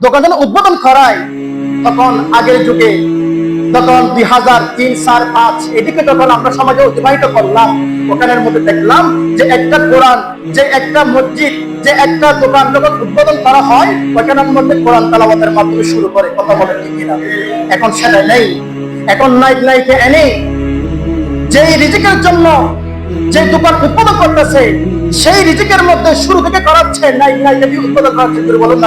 দোকান উদ্বোধন করায়, তখন আগের যুগে তখন দুই হাজার তিন, চার, পাঁচ, এদিকে যখন আমরা সমাজে অতিবাহিত করলাম, ওখানের মধ্যে দেখলাম যে একটা কোরআন, যে একটা মসজিদ, যে একটা দোকান যখন উদ্বোধন করা হয় ওখানের মধ্যে কোরআন তালাবাদের মাধ্যমে শুরু করে কথা বলে ঠিক কিনা। এখন সেটা নেই। এখন নাইট নাইকে এনে যেই রিজিকের জন্য যে দোকান উৎপাদন করতেছে সেই রিজিকের মধ্যে শুরু থেকে করাচ্ছে। নাই নাই যদি উৎপাদন করাচ্ছে তুমি বলুন না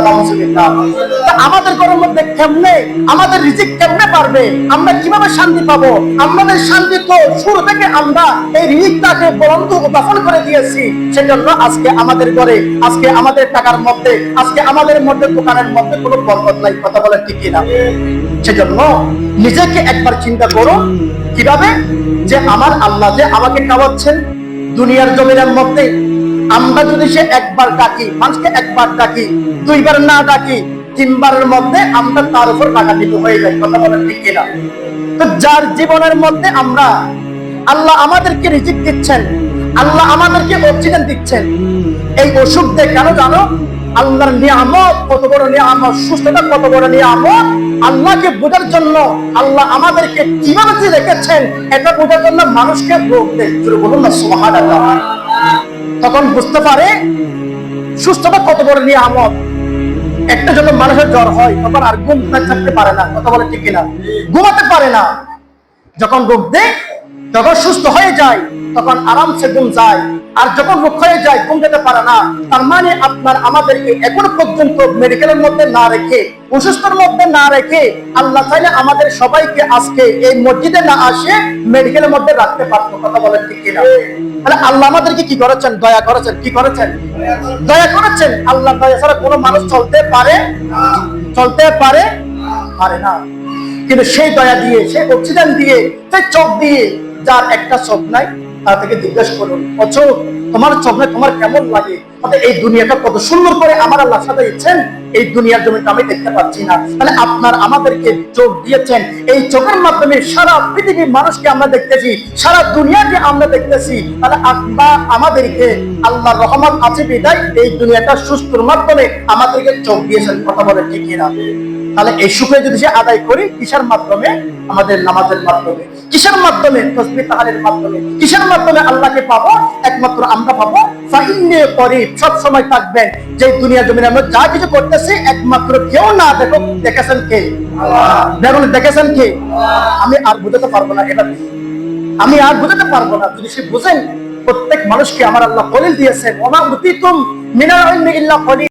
আমাদের ঘরের মধ্যে কেমনে, আমাদের রিজিক কেমনে পারবে আমরা কীভাবে শান্তি পাবো? আমাদের শান্তি তো শুরু থেকে আমরা এই রিজিকটাকে বন্ধ দখল করে দিয়েছি। সেজন্য আজকে আমাদের ঘরে, আজকে আমাদের টাকার মধ্যে, আজকে আমাদের মধ্যে দোকানের মধ্যে কোনো বরকত নাই, কথা বলে ঠিক না। সেজন্য নিজেকে একবার চিন্তা করো কীভাবে যে আমার আল্লাহ যে আমাকে খাওয়াচ্ছেন, দুনিয়ার জমিনের মধ্যে আমরা যদি সে একবার ডাকি, মানুষকে একবার ডাকি, দুইবার না ডাকি, তিনবারের মধ্যে আমরা তার উপর ডাকাতিত হয়ে যাই, কথা বলেন ঠিক কিনা? তো যার জীবনের মধ্যে আমরা, আল্লাহ আমাদেরকে রিজিক দিচ্ছেন, আল্লাহ আমাদেরকে অক্সিজেন দিচ্ছেন, এই অসুখ দিয়ে কেন জানো, আল্লাহর নিয়ামত কত বড় নিয়ামত, সুস্থতা কত বড় নিয়ামত, আল্লাহকে বোঝার জন্য আল্লাহ আমাদেরকে কীভাবে রেখেছেন, এটা বোঝার জন্য মানুষকে রোগ দেয়। বলুন না, সুবহানাল্লাহ। তখন বুঝতে পারে সুস্থতা কত বড় নিয়ামত। একটা যখন মানুষের জ্বর হয়, তখন আর ঘুম থাকতে পারে না। কথা বলে ঠিক কিনা? ঘুমাতে পারে না। যখন রোগ দেয় যখন সুস্থ হয়ে যায়, তখন আরামসে ঘুম যায়। আর যখন রোগ হয়ে যায়, ঘুম যেতে পারে না। তার মানে আপনার আমাদেরকে এখনও পর্যন্ত মেডিকেলের মধ্যে না রেখে, অসুস্থর মধ্যে না রেখে আল্লাহ চাইলে আমাদের সবাইকে আজকে এই মসজিদে না আসে মেডিকেলের মধ্যে রাখতে পারতো। কথা বলেন ঠিক কিনা? তাহলে আল্লাহ আমাদেরকে কি করেছেন? দয়া করেছেন? কি করেছেন? দয়া করেছেন? আল্লাহ দয়া ছাড়া কোনো মানুষ চলতে পারে? চলতে পারে? পারে না। কিন্তু সেই দয়া দিয়ে, সেই অক্সিজেন দিয়ে, সেই চোখ দিয়ে যার একটা চোখ নাই তার থেকে জিজ্ঞেস করুন চোখ তোমার নাই তোমার কেমন লাগে? এই দুনিয়াটা কত সুন্দর করে আমার আল্লাহ ইচ্ছেন এই দুনিয়ার জমিতে আমি দেখতে পাচ্ছি না। তাহলে আপনার আমাদেরকে চোখ দিয়েছেন, এই চোখের মাধ্যমে সারা পৃথিবীর মানুষকে আমরা দেখতেছি, সারা দুনিয়াকে আমরা দেখতেছি। তাহলে আমরা আমাদেরকে আল্লাহ রহমত আছে বিদায়, এই দুনিয়াটা সুস্থর মাধ্যমে আমাদেরকে চোখ দিয়েছেন, কথা বলে ঠিক না তাহলে এই শুক্রে যদি সে আদায় করি কিসার মাধ্যমে আমাদের নামাজের মাধ্যমে, কিসের মাধ্যমে তসবি তাহারের মাধ্যমে, কিসের মাধ্যমে আল্লাহকে পাবো? একমাত্র আমরা পাবো। সব সময় থাকবেন। যে দুনিয়া আমরা যা কিছু করতেছি, একমাত্র কেউ না দেখো দেখেছেন কে? দেখুন, দেখেছেন কে? আমি আর বুঝাতে পারব না এটা আমি আর বুঝাতে পারব না। যদি সে বুঝেন, প্রত্যেক মানুষকে আমার আল্লাহ কলিল দিয়েছেন